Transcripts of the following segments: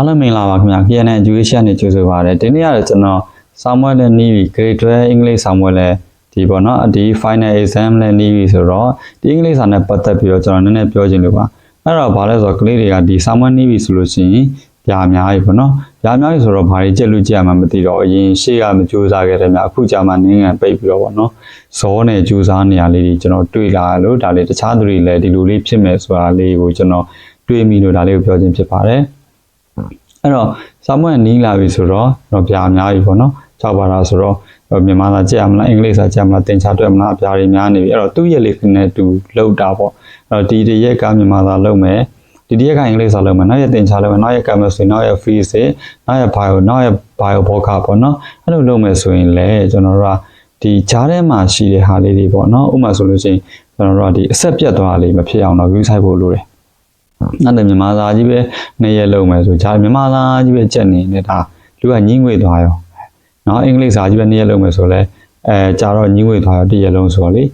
အားလုံးမင်္ဂလာပါခင်ဗျာ KNN Education နဲ့ကြိုဆိုပါရစေဒီနေ့ကတော့ကျွန်တော် Samuel နဲ့နီးပြီ Grade 12 English Samuel နဲ့ဒီပေါ့နော်ဒီ final exam နဲ့နီးပြီဆိုတော့ဒီ English စာနဲ့ပတ်သက်ပြီးတော့ကျွန်တော်နည်းနည်းပြောချင်လို့ပါအဲ့တော့ဘာလဲဆိုတော့ကလေးတွေကဒီ Samuel နီးပြီဆိုလို့ရှိရင်ပြာအများကြီးပေါ့နော်ပြာအများကြီးဆိုတော့ဘာတွေကြက်လို့ကြက်ရမှမသိတော့အရင်ရှေ့ကမကြိုးစားခဲ့တယ်များအခုကြာမှနင်းငံပိတ်ပြီးတော့ပေါ့နော်ဇောနဲ့ကြိုးစားနေရလေးတွေကျွန်တော်တွေ့လာလို့ဒါလေးတခြားသူတွေလည်းဒီလိုလေးဖြစ်မယ်ဆိုတာလေးကိုကျွန်တော်တွေးမိလို့ဒါလေးကိုပြောခြင်းဖြစ်ပါတယ် အဲ့တော့စာမွေးနီးလာပြီဆိုတော့တော့ပြာအများကြီးပေါ့နော်၆ပါတာဆိုတော့မြန်မာစာကြက်မလားအင်္ဂလိပ်စာကြက်မလားသင်္ချာတွက်မလားအပြာတွေများနေပြီအဲ့တော့သူ့ရဲ့လေးနဲ့တူလောက်တာပေါ့အဲ့တော့ဒီတရက်ကမြန်မာစာလုံးမယ်ဒီတရက်ကအင်္ဂလိပ်စာလုံးမယ်နောက်ရက်သင်္ချာလုံးမယ်နောက်ရက် chemistry နောက်ရက် physics နောက်ရက် bio နောက်ရက် bio ဘောခပေါ့နော်အဲ့လိုလုပ်မယ်ဆိုရင်လည်းကျွန်တော်တို့ကဒီကြားထဲမှာရှိတဲ့ဟာလေးတွေပေါ့နော်ဥပမာဆိုလို့ရှိရင်ကျွန်တော်တို့ကဒီအဆက်ပြတ်သွားတာလေးမဖြစ်အောင်တော့ view site ဖို့လိုတယ် ။နောက်တယ်မြန်မာသားကြီးပဲနှစ်ရက်လုံးမယ်ဆိုဂျာမြန်မာသားကြီးပဲကြက်နေနေတာလူကညင်းငွေသွားရော။နော်အင်္ဂလိပ်စာကြီးပဲနှစ်ရက်လုံးမယ်ဆိုလဲအဲကြာတော့ညင်းငွေသွားရောတစ်ရက်လုံးဆိုတော့လေ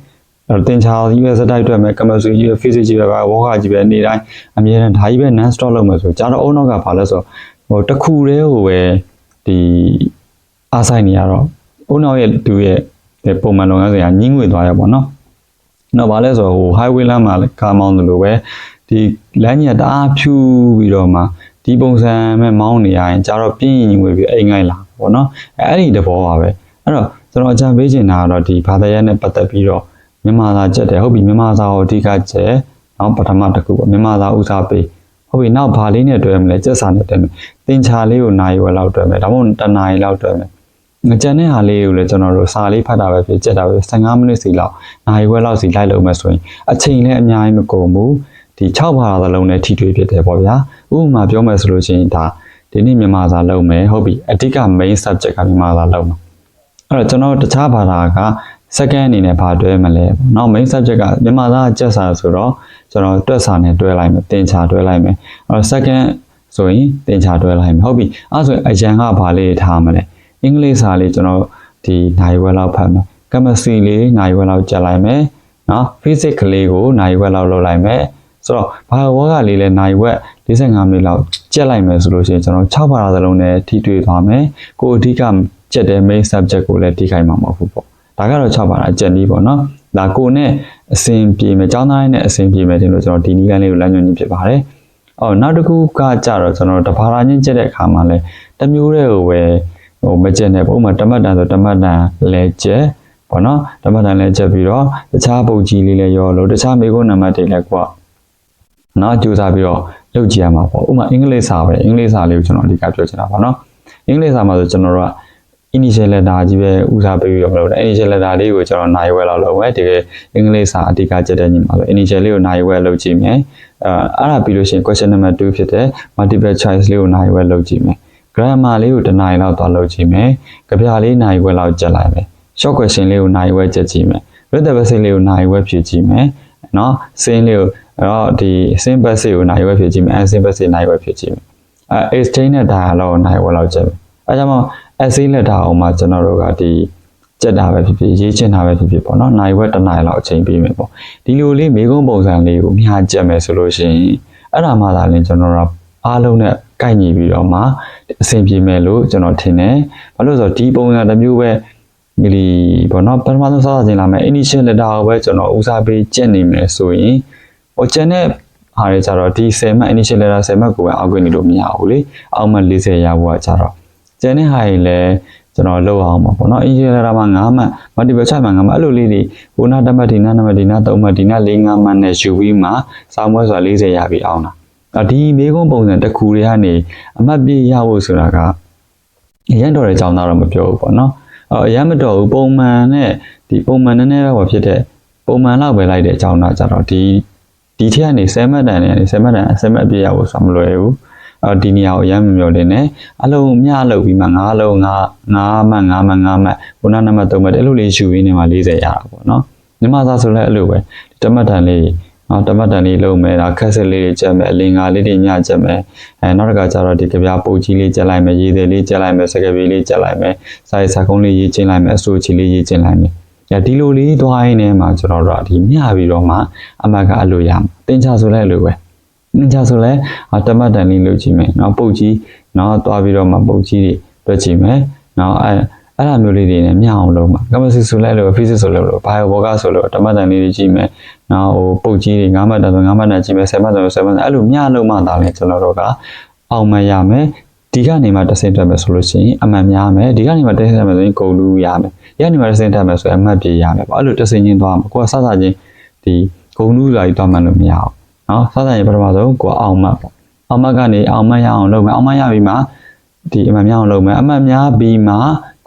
အဲ့တော့တင်ချာကြီးပဲစတိုက်တွေ့မယ်ကမဆူကြီးပဲ physics ကြီးပဲဝေါခကြီးပဲနေ့တိုင်းအမြဲတမ်းဒါကြီးပဲ non stop လုပ်မယ်ဆိုကြာတော့အုံနောက်ကဘာလဲဆိုတော့ဟိုတစ်ခုတည်းဟိုပဲဒီအားဆိုင်နေရတော့အုံနောက်ရဲ့သူရဲ့ပုံမှန်လုပ်ငန်းစဉ်ကညင်းငွေသွားရပေါ့နော်။နောက်ဘာလဲဆိုတော့ဟို highway လမ်းမှာကားမောင်းတယ်လို့ပဲ ဒီလမ်းကြီးကတအားဖြူပြီးတော့မှဒီပုံစံမဲ့မောင်းနေရရင်ကြတော့ပြင်းရင်ဝင်ပြီးအိမ်ငိုက်လာပေါ့နော်အဲအဲ့ဒီတဘောပါပဲအဲ့တော့ကျွန်တော်အကြံပေးချင်တာကတော့ဒီဘာသာရပ်နဲ့ပတ်သက်ပြီးတော့မြန်မာစာကြက်တယ်ဟုတ်ပြီမြန်မာစာကိုအဓိကကြက်နောက်ပထမတစ်ခုပေါ့မြန်မာစာဥစားပေးဟုတ်ပြီနောက်ဘာလေးနဲ့တွဲမလဲကြက်စာနဲ့တွဲမယ်သင်္ချာလေးကိုနိုင်ဝယ်လောက်တွဲမယ်ဒါမှမဟုတ်တနားရီလောက်တွဲမယ်ငကြံတဲ့ဟာလေးကိုလည်းကျွန်တော်တို့စာလေးဖတ်တာပဲဖြစ်ကြက်တာပဲ15မိနစ်စီလောက်နိုင်ဝယ်လောက်စီလိုက်လို့မယ်ဆိုရင်အချိန်လည်းအများကြီးမကုန်ဘူး ဒီ6ဘာသာသလုံးနဲ့ထိတွေ့ဖြစ်တယ်ပေါ့ဗျာဥပမာပြောမယ်ဆိုလို့ရှိရင်ဒါဒီနေ့မြန်မာစာလုံးမယ်ဟုတ်ပြီအဓိက main subject ကမြန်မာစာလုံးမှာအဲ့တော့ကျွန်တော်တခြားဘာသာက second အနေနဲ့ဘာတွဲမလဲပေါ့နော် main subject ကမြန်မာစာကျက်စာဆိုတော့ကျွန်တော်တွက်စာနဲ့တွဲလိုက်မယ်သင်္ချာတွဲလိုက်မယ်အဲ့တော့ second ဆိုရင်သင်္ချာတွဲလိုက်မယ်ဟုတ်ပြီအဲ့ဆိုရင်အရန်ကဘာလေးထားမလဲအင်္ဂလိပ်စာလေးကျွန်တော်ဒီနိုင်ဝဲလောက်ဖတ်မယ် chemistry လေးနိုင်ဝဲလောက်ကြက်လိုက်မယ်နော် physics ကလေးကိုနိုင်ဝဲလောက်လုပ်လိုက်မယ် ဆိုတော့ဘာဝေါကလေးလဲနိုင်ဝက်45မိနစ်လောက်ကြက်လိုက်မယ်ဆိုလို့ရှိရင်ကျွန်တော်6ဘာသာစလုံးနဲ့ထိတွေ့သွားမယ်ကိုအဓိကကြက်တဲ့ main subject ကိုလည်းထိခိုက်မှာမဟုတ်ဘူးပေါ့ဒါကတော့6ဘာသာကြက်နည်းပေါ့နော်ဒါကိုနဲ့အစဉ်ပြေမယ်ကျောင်းသားနဲ့အစဉ်ပြေမယ်တင်လို့ကျွန်တော်ဒီနည်းလမ်းလေးကိုလမ်းညွှန်ခြင်းဖြစ်ပါတယ်အော်နောက်တစ်ခုကကြတော့ကျွန်တော်တဘာသာချင်းကြက်တဲ့အခါမှာလဲတစ်မျိုးတည်းကိုပဲဟိုမကြက်နဲ့ပုံမှန်တမတ်တန်ဆိုတမတ်တန်လဲကြက်ပေါ့နော်တမတ်တန်လဲကြက်ပြီးတော့တခြားပုံကြီးလေးလည်းရောလို့တခြားမိကုန်းနံပါတ်တွေလည်းကွာ နော်ကြိုးစားပြီးတော့လုပ်ကြည့်ရမှာပေါ့ဥပမာအင်္ဂလိပ်စာပဲအင်္ဂလိပ်စာလေးကိုကျွန်တော်အဓိကပြောချင်တာပါနော်အင်္ဂလိပ်စာမှာဆိုကျွန်တော်တို့က initial letter ကြီးပဲဦးစားပေးပြီးတော့မလုပ်တယ် initial letter လေးကိုကျွန်တော်နိုင်ဝဲလောက်လုပ်မယ်တကယ်အင်္ဂလိပ်စာအဓိကကြက်တဲ့ညီမှာဆို initial လေးကိုနိုင်ဝဲလုပ်ကြည့်မယ်အဲအဲ့ဒါပြီးလို့ရှိရင် question number 2ဖြစ်တဲ့ multiple choice လေးကိုနိုင်ဝဲလုပ်ကြည့်မယ် grammar လေးကိုတစ်နိုင်လောက်သွားလုပ်ကြည့်မယ်ကြပြလေးနိုင်ဝဲလောက်ကြက်လိုက်မယ် short question လေးကိုနိုင်ဝဲကြက်ကြည့်မယ် written passage လေးကိုနိုင်ဝဲဖြည့်ကြည့်မယ်နော်စင်းလေးကို အဲ့တော့ဒီအစင်းဘက်စစ်ကိုနိုင်ဝဲဖြစ်ကြည့်မယ်အစင်းဘက်စစ်နိုင်ဝဲဖြစ်ကြည့်မယ်အဲ exchange နဲ့ dialogue နိုင်ဝဲလောက်ကျက်မယ်အဲကြောင့်မို့ essay letter အောင်မှာကျွန်တော်တို့ကဒီကြက်တာပဲဖြစ်ဖြစ်ရေးချင်တာပဲဖြစ်ဖြစ်ပေါ့နော်နိုင်ဝဲတစ်နိုင်လောက်အချိန်ပေးမယ်ပေါ့ဒီလိုလေးမိကုန်းပုံစံလေးကိုမျှကြက်မယ်ဆိုလို့ရှိရင်အဲ့ဒါမှသာလင်းကျွန်တော်တို့အားလုံးနဲ့ကိုက်ညီပြီးတော့မှအဆင်ပြေမယ်လို့ကျွန်တော်ထင်တယ်ဘာလို့လဲဆိုတော့ဒီပုံစံတစ်မျိုးပဲဒီဘောနော်ပထမဆုံးစသချင်းလာမယ် initial letter ကိုပဲကျွန်တော်ဦးစားပေးကြက်နေမယ်ဆိုရင် ဟိုကျန်တဲ့ဟာတွေကြတော့ဒီ10မှတ် initial letter 10မှတ်ကိုပဲအောက်ကနေလို့မရဘူးလေအောက်မှ40ရဖို့ကကြတော့ကျန်တဲ့ဟာတွေလည်းကျွန်တော်လောက်အောင်ပါပေါ့နော် initial letter မှာ9မှတ် multiple choice မှာ9မှတ်အဲ့လိုလေးတွေဟိုနာတစ်မှတ်ဒီနာနှစ်မှတ်ဒီနာသုံးမှတ်ဒီနာ၄၅မှတ်နဲ့ယူပြီးမှစာမွဲဆိုတာ40ရပြီးအောင်တာအဒီမေကုန်းပုံစံတစ်ခုတွေကနေအမှတ်ပြရဖို့ဆိုတာကအရင်တော်တဲ့အကြောင်းသားတော့မပြောဘူးပေါ့နော်အရင်မတော်ဘူးပုံမှန်နဲ့ဒီပုံမှန်နည်းနည်းပဲဖြစ်တဲ့ပုံမှန်လောက်ပဲလိုက်တဲ့အကြောင်းသားကြတော့ဒီ ဒီထက်ကနေ7မှတ်တန်နဲ့7မှတ်တန်7မှတ်အပြည့်ရဖို့ဆိုတာမလွယ်ဘူးအော်ဒီနေရာကိုအရင်မမျော်လင့်နဲ့အလုံးမျှလုပ်ပြီးမှ9လုံး9 9မှတ်9မှတ်9မှတ်ဘုနာနံပါတ်3မှတ်အဲ့လိုလေးယူရင်းနဲ့မှ40ရတာပေါ့နော်မြမသားဆိုလည်းအဲ့လိုပဲတမတ်တန်လေးနော်တမတ်တန်လေးလုံးမယ်ဒါခက်ဆက်လေးတွေကျက်မယ်အလင်္ကာလေးတွေညကျက်မယ်အဲနောက်တစ်ခါကျတော့ဒီကြပြပိုကြီးလေးကျက်လိုက်မယ်ရေးသေးလေးကျက်လိုက်မယ်စကပီလေးကျက်လိုက်မယ်စာရေးစာကုန်းလေးရေးချင်းလိုက်မယ်အစိုးချီလေးရေးချင်းလိုက်မယ်ညဒီလိုလေးသွားရင်းနဲ့မှကျွန်တော်တို့ကဒီမျှပြီးတော့မှအမတ်ကအလိုရမှာ တင်ချဆိုလဲအဲ့လိုပဲနင်ကြဆိုလဲအာတမတ်တန်လေးလုပ်ကြည့်မယ်နော်ပုတ်ကြီးနော်သွားပြီးတော့မှပုတ်ကြီးတွေတွက်ကြည့်မယ်နော်အဲအဲ့လိုမျိုးလေးတွေနဲ့မျှအောင်လုပ်မှာကမ္ဘာစစ်ဆိုလဲလို့ physics ဆိုလို့ဘိုင်ယိုဘောကဆိုလို့တမတ်တန်လေးတွေကြည့်မယ်နော်ဟိုပုတ်ကြီးတွေ9မှတ်တန်ဆို9မှတ်တန်ကြည့်မယ်10မှတ်တန်ဆို10မှတ်တန်အဲ့လိုမျှလုပ်မှသာလေကျွန်တော်တို့ကအောင်မရမယ်ဒီကနေမှတစ်ဆင့်တက်မယ်ဆိုလို့ရှိရင်အမှန်များမယ်ဒီကနေမှတစ်ဆင့်တက်မယ်ဆိုရင်ဂုံလူရမယ်ဒီကနေမှတစ်ဆင့်တက်မယ်ဆိုရင်အမှတ်ပြေရမယ်ပေါ့အဲ့လိုတစ်ဆင့်ချင်းသွားမှာကိုကစစချင်းဒီ ဂုံလူလာကြီးသွားမှလို့မရအောင်နော်စစချင်းပထမဆုံးကိုကအောင်မှတ်ပေါ့အောင်မှတ်ကနေအောင်မှတ်ရအောင်လုပ်မယ်အောင်မှတ်ရပြီးမှဒီအမှန်များအောင်လုပ်မယ်အမှန်များပြီးမှ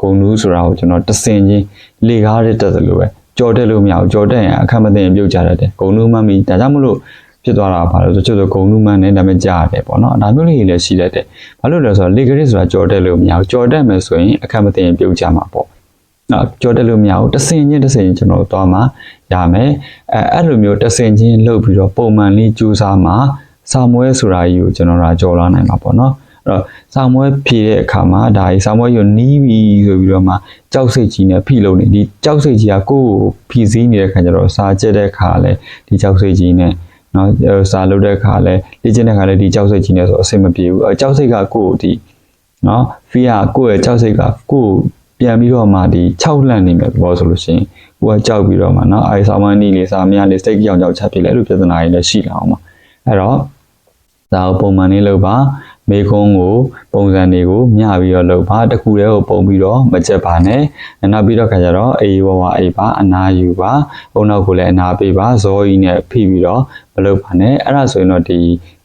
ဂုံလူဆိုတာကိုကျွန်တော်တစ်ဆင့်ချင်းလေကားတဲ့တက်တယ်လို့ပဲကြော်တက်လို့မရဘူးကြော်တက်ရင်အခက်မသိရင်ပြုတ်ကြတတ်တယ်ဂုံလူမှတ်ပြီးဒါကြောင့်မလို့ဖြစ်သွားတာပါလို့ဆိုချို့ဆိုဂုံလူမှန်းနဲ့ဒါပေမဲ့ကြားရတယ်ပေါ့နော်ဒါမျိုးလေးတွေလည်းရှိတတ်တယ်ဘာလို့လဲဆိုတော့လေဂရစ်ဆိုတာကြော်တက်လို့မရဘူးကြော်တက်မယ်ဆိုရင်အခက်မသိရင်ပြုတ်ကြမှာပေါ့ နော်ကြော်တက်လို့မရဘူးတစ်စင်ချင်းတစ်စင်ချင်းကျွန်တော်တို့သွားမှာရမယ်အဲအဲ့လိုမျိုးတစ်စင်ချင်းလှုပ်ပြီးတော့ပုံမှန်လေးကြိုးစားမှာစာမွဲဆိုတာကြီးကိုကျွန်တော်တို့ကြော်လာနိုင်မှာပေါ့နော်အဲ့တော့စာမွဲဖြည့်တဲ့အခါမှာဒါကြီးစာမွဲရုံနီးပြီဆိုပြီးတော့မှကြောက်စိတ်ကြီးနဲ့ဖိလို့နေဒီကြောက်စိတ်ကြီးကကိုယ့်ကိုဖိစည်းနေတဲ့ခါကျတော့စာကျက်တဲ့အခါလဲဒီကြောက်စိတ်ကြီးနဲ့နော်စာလုပ်တဲ့အခါလဲလေ့ကျင့်တဲ့အခါလဲဒီကြောက်စိတ်ကြီးနဲ့ဆိုအဆင်မပြေဘူးအဲကြောက်စိတ်ကကိုယ့်ကိုဒီနော်ဖီးကကိုယ့်ရဲ့ကြောက်စိတ်ကကိုယ့် ပြန်ပြီးတော့မှဒီ6လန့်နေမယ်ဘောဆိုလို့ရှိရင်ကိုကကြောက်ပြီးတော့မှနော်အဲစာမနီလေးစာမရလေးစိတ်ကြောင်ကြောက်ချက်ဖြစ်လဲအဲ့လိုပြဿနာတွေလည်းရှိလာအောင်ပါအဲ့တော့ဒါကိုပုံမှန်လေးလုပ်ပါမေကုန်းကိုပုံစံတွေကိုမျှပြီးတော့လုပ်ပါတစ်ခုတည်းကိုပုံပြီးတော့မကြက်ပါနဲ့နောက်ပြီးတော့ခါကြတော့အေးဝဝအေးပါအနာယူပါအုံနောက်ကိုလည်းအနာပေးပါဇောကြီးနဲ့ဖိပြီးတော့မလုပ်ပါနဲ့အဲ့ဒါဆိုရင်တော့ဒီ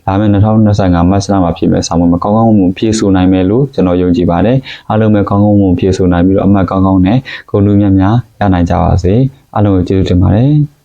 လာမယ့်2025မတ်လမှာဖြစ်မဲ့ဆောင်းမမကောင်းကောင်းမှုဖြည့်ဆို့နိုင်မယ်လို့ကျွန်တော်ယုံကြည်ပါတယ်အားလုံးပဲကောင်းကောင်းမှုဖြည့်ဆို့နိုင်ပြီးတော့အမှတ်ကောင်းကောင်းနဲ့ဂုဏ်လူများများရနိုင်ကြပါစေအားလုံးကိုကျေးဇူးတင်ပါတယ်